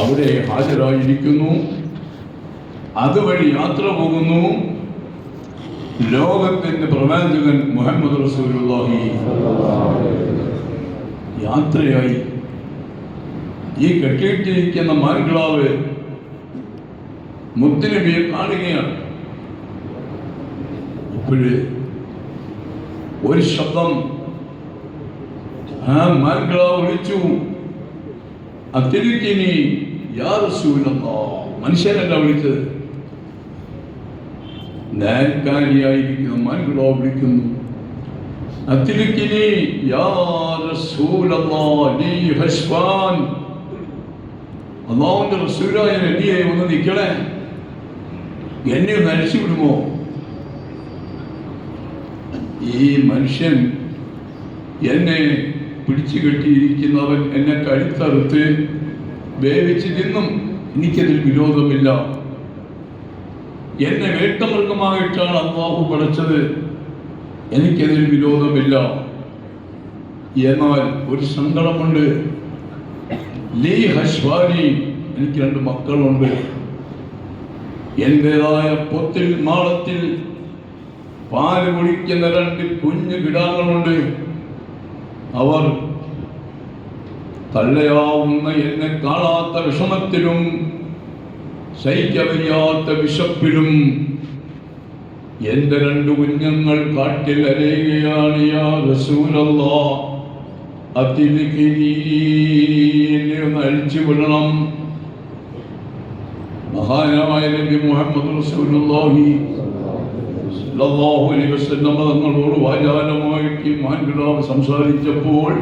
അവിടെ ഹാജരായിരിക്കുന്നു. അതുവഴി യാത്ര പോകുന്നു. ലോകത്തിന്റെ പ്രവാചകൻ മുഹമ്മദ് റസൂലുള്ളാഹി യാത്രയായി. ഈ കെട്ടിയിട്ടിരിക്കുന്ന മാൻകിളാവ് മുത്തുനബിയെ കാണുകയാണ്. അപ്പോഴ് ഒരു ശബ്ദം ആ മാൻകിളാവ് വിളിച്ചു. അതിരിക്കിനി യാ റസൂലല്ലാ മനുഷ്യനല്ല വിളിച്ചത്. നേർക്കാരിയായിരിക്കുന്ന മാൻകിളാവ് വിളിക്കുന്നു. അതിരിക്കിനി യാ റസൂലല്ലാ നീ ഹസ്ബാൻ അള്ളാഹുവിന്റെ റസൂലായ നബിയായി ഒന്ന് നിൽക്കണേ എന്നെ അഴിച്ചു വിടുമോ? ഈ മനുഷ്യൻ എന്നെ പിടിച്ചു കെട്ടിയിരിക്കുന്നവൻ എന്നെ കഴുത്തറുത്ത് വേവിച്ച് തിന്നും. എനിക്കതിൽ വിരോധമില്ല. എന്നെ വേട്ടമൃഗമായിട്ടാണ് അള്ളാഹു പഠിച്ചത് എനിക്കതിൽ വിരോധമില്ല. എന്നാൽ ഒരു സങ്കടമുണ്ട്. ലീ ഹസ്വാനി എനിക്ക് രണ്ട് മക്കളുണ്ട്. എന്റെതായ പൊത്തിൽ മാളത്തിൽ പാൽ കുടിക്കുന്ന രണ്ട് കുഞ്ഞു കിടാങ്ങളുണ്ട്. അവർ തള്ളയാവുന്ന എന്നെ കാണാത്ത വിഷമത്തിലും സഹിക്കവയ്യാത്ത വിശപ്പിലും എന്റെ രണ്ടു കുഞ്ഞുങ്ങൾ കാട്ടിൽ ഒന്ന് അഴിച്ചു വിടണം. മഹാനായ നബി മുഹമ്മദ് റസൂലുള്ളാഹി സല്ലല്ലാഹു അലൈഹി വസല്ലം സംസാരിച്ചപ്പോൾ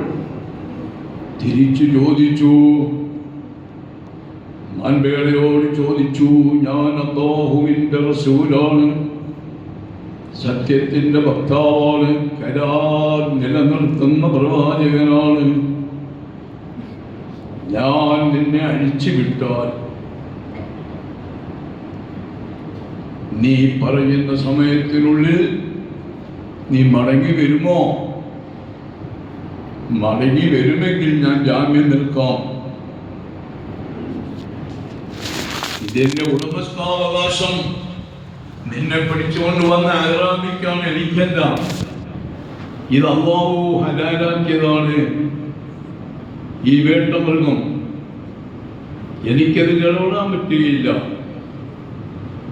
തിരിച്ചു ചോദിച്ചു. മാൻപേടയോട് ചോദിച്ചു ഞാൻ അല്ലാഹുവിന്റെ റസൂലാണ് സത്യത്തിന്റെ ഭക്താവാണ് കരാർ നിലനിർത്തുന്ന പ്രവാചകനാണ്. ഞാൻ നിന്നെ അഴിച്ചു വിട്ടാൽ നീ പറയുന്ന സമയത്തിനുള്ളിൽ നീ മടങ്ങി വരുമോ? മടങ്ങി വരുമെങ്കിൽ ഞാൻ ജാമ്യം നിൽക്കാം. ഇതെന്റെ ഉടമസ്ഥാവകാശം. നിന്നെ പിടിച്ചുകൊണ്ട് വന്ന ആരാമിക്കാൻ എനിക്കല്ല ഇത് അള്ളാഹു ഹലാലാക്കിയതാണ്. ഈ വേട്ടമൃഗം എനിക്കത് ഇടപെടാൻ പറ്റുകയില്ല.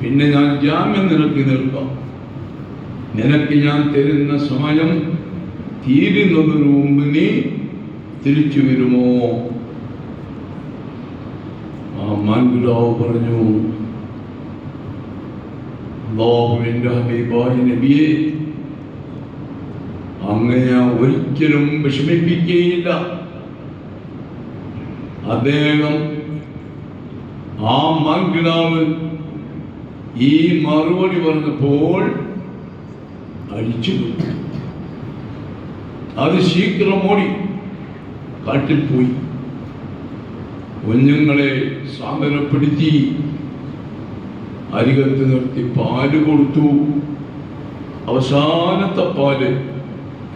പിന്നെ ഞാൻ ജാമ്യം നിനക്ക് നിൽക്കാം. നിനക്ക് ഞാൻ തരുന്ന സമയം തീരുന്നതിന് മുമ്പ് നീ തിരിച്ചു വരുമോ? ആ മാൻകുലാവ് പറഞ്ഞു അള്ളാഹുവിന്റെ ഹബീബായ നബിയെ അങ്ങനെ ഒരിക്കലും വിഷമിപ്പിക്കുകയില്ല. അദ്ദേഹം ആ മാൻകിടാവ് ഈ മറുപടി വന്നപ്പോൾ വിട്ടു. അത് ശീഘ്രം ഓടി കാട്ടിൽ പോയി. കുഞ്ഞുങ്ങളെ സാന്ത്വനപ്പെടുത്തി അരികത്ത് നിർത്തി പാൽ കൊടുത്തു. അവസാനത്തെ പാൽ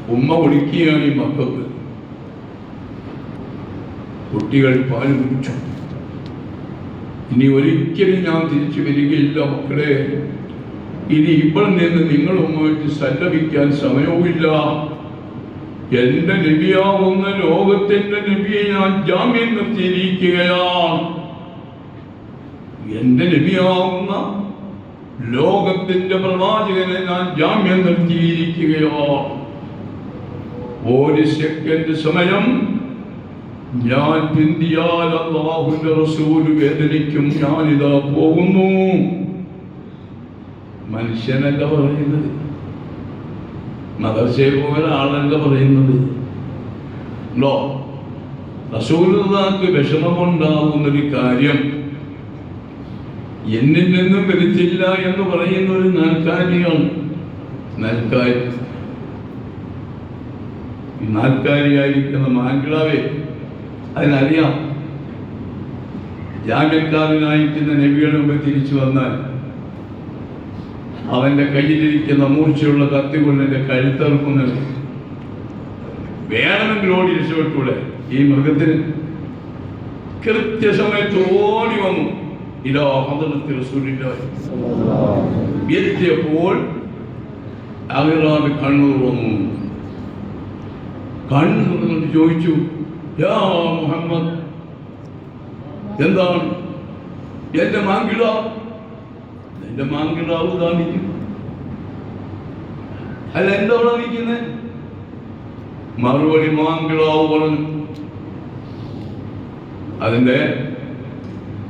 ഉമ്മ കുടിക്കുകയാണ് ഈ മക്കൾക്ക്. കുട്ടികൾ പാൽ കുടിച്ചു. ഇനി ഒരിക്കലും ഞാൻ തിരിച്ചു വരികയില്ല മക്കളെ. ഇനി ഇവിടെ നിന്ന് നിങ്ങളുമായിട്ട് സല്ലപിക്കാൻ സമയവുമില്ല. എന്റെ നബിയാവുന്ന ലോകത്തിന്റെ നബിയെ ഞാൻ ജാമ്യം നിർത്തിയിരിക്കുകയാണ്. എന്റെ നബിയാവുന്ന ലോകത്തിന്റെ പ്രവാചകനെ ഞാൻ ജാമ്യം നിർത്തിയിരിക്കുകയാണ്. ഒരു സെക്കൻഡ് സമയം ഞാൻ പിന്തിയാൽ അള്ളാഹുന്റെ റസൂൽ വേദനിക്കും ഞാനിതാ പോകുന്നു. മനുഷ്യനല്ല പറയുന്നത്. മദർസയിൽ ആളല്ല പറയുന്നത്. ഉണ്ടോ റസൂലുള്ളാക്ക് വിഷമമുണ്ടാകുന്നൊരു കാര്യം. എന്നിൽ നിന്നും വരുത്തില്ല എന്ന് പറയുന്ന ഒരു നാൽക്കാരിയാണ് നാൽക്കാരി നാൽക്കാരിയായിരിക്കുന്ന മാൻകിളാവേ അതിനറിയാം. ജാമ്യക്കാരനായിരിക്കുന്ന നബിയുടെ മുമ്പ് തിരിച്ചു വന്നാൽ അവന്റെ കയ്യിലിരിക്കുന്ന മൂർച്ചയുള്ള കത്തി കൊണ്ട് എന്റെ കഴുത്തറുക്കുന്നത് വേണമെങ്കിൽ ഓടി രക്ഷപ്പെട്ടൂടെ ഈ മൃഗത്തിന് കൃത്യസമയത്ത് ഓടി വന്നു. റസൂലില്ലാഹി എത്തിയപ്പോൾ അമിറാബ് കണ്ണൂർ വന്നു. കണ്ണൂർ ചോദിച്ചു മുഹമ്മദ്. എന്താണ്? എന്റെ മാങ്കിടാവ് എന്റെ മാങ്കിടാവ് ഇതാ അല്ല എന്താ ഇവിടെ നിൽക്കുന്നത് മറുപടി മാങ്കിടാവ് പറഞ്ഞു. അതിന്റെ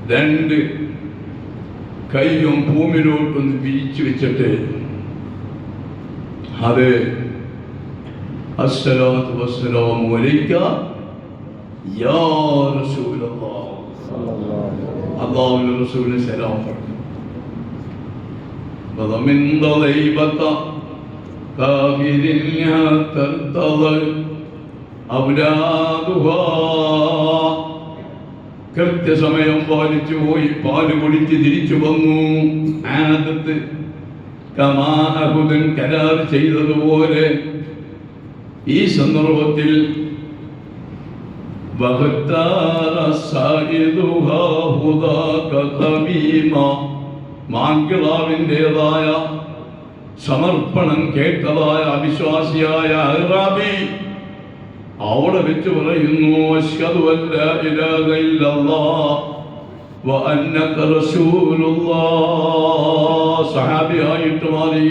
രണ്ട് കൈയും ഭൂമിയിലോട്ടൊന്ന് വിരിച്ചു വെച്ചിട്ട് അത് അസ്സലാത്തു വസ്സലാമു അലൈക യാ റസൂലല്ലാഹ് അള്ളാഹുവിന്റെ റസൂലിന് സലാം പറഞ്ഞു وضمن ضيبة كافر ترتضى أولادها കൃത്യസമയം പാലിച്ചു പോയി പാല് കുടിച്ച് തിരിച്ചു വന്നു ആദത്ത് കമാഹുദൻ കരാർ ചെയ്തതുപോലെ ഈ സന്ദർഭത്തിൽ وَاخْتَارَ سَائِدُهَا هُدَاكَ خَمِيمًا മാങ്കിളാവിൻ്റെതായ സമർപ്പണം കേട്ടതായ അവിശ്വാസിയായ അഹ്റാബി അവിടെ വെച്ച് പറയുന്നു അശ്ഹദു അല്ല ഇലാഹ ഇല്ലല്ലാഹ് വ അന്നക റസൂലുള്ളാഹ് സഹാബിയായിട്ട് മാറി